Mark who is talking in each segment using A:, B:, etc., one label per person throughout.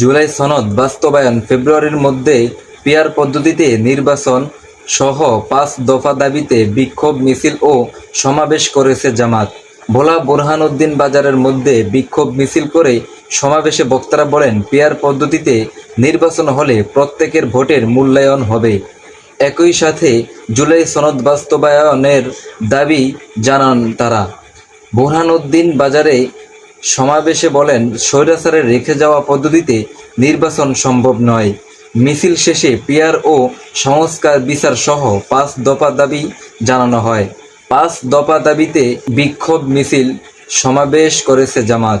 A: জুলাই সনদ বাস্তবায়ন ফেব্রুয়ারির মধ্যে পিয়ার পদ্ধতিতে নির্বাচন সহ পাঁচ দফা দাবিতে বিক্ষোভ মিছিল ও সমাবেশ করেছে জামাত। ভোলা বোরহানউদ্দিন বাজারের মধ্যে বিক্ষোভ মিছিল করে সমাবেশে বক্তারা বলেন পিয়ার পদ্ধতিতে নির্বাচন হলে প্রত্যেকের ভোটের মূল্যায়ন হবে। একই সাথে জুলাই সনদ বাস্তবায়নের দাবি জানান তারা। বোরহানউদ্দিন বাজারে সমাবেশে বলেন স্বৈরাচারের রেখে যাওয়া পদ্ধতিতে নির্বাচন সম্ভব নয়। মিছিল শেষে পিয়ার ও সংস্কার বিচার সহ পাঁচ দফা দাবি জানানো হয়। পাঁচ দফা দাবিতে বিক্ষোভ মিছিল সমাবেশ করেছে জামাত।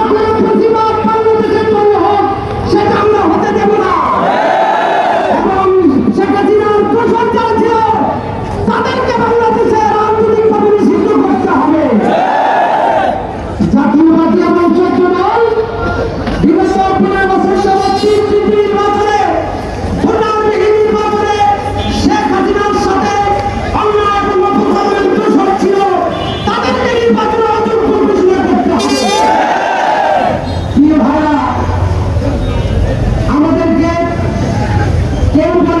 A: Yeah.